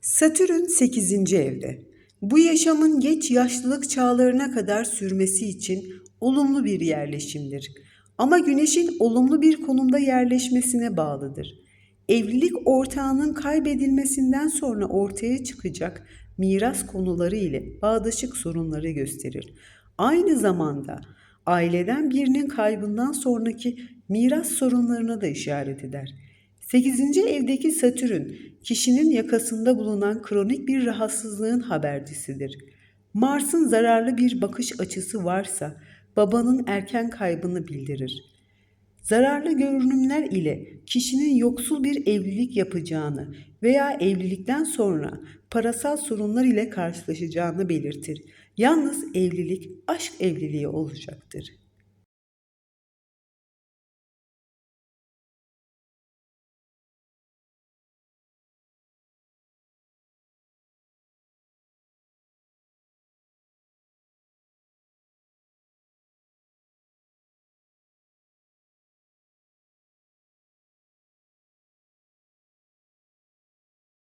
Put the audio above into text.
Satürn 8. evde. Bu yaşamın geç yaşlılık çağlarına kadar sürmesi için olumlu bir yerleşimdir. Ama Güneş'in olumlu bir konumda yerleşmesine bağlıdır. Evlilik ortağının kaybedilmesinden sonra ortaya çıkacak miras konuları ile bağdaşık sorunları gösterir. Aynı zamanda aileden birinin kaybından sonraki miras sorunlarına da işaret eder. 8. evdeki Satürn, kişinin yakasında bulunan kronik bir rahatsızlığın habercisidir. Mars'ın zararlı bir bakış açısı varsa babanın erken kaybını bildirir. Zararlı görünümler ile kişinin yoksul bir evlilik yapacağını veya evlilikten sonra parasal sorunlar ile karşılaşacağını belirtir. Yalnız evlilik aşk evliliği olacaktır.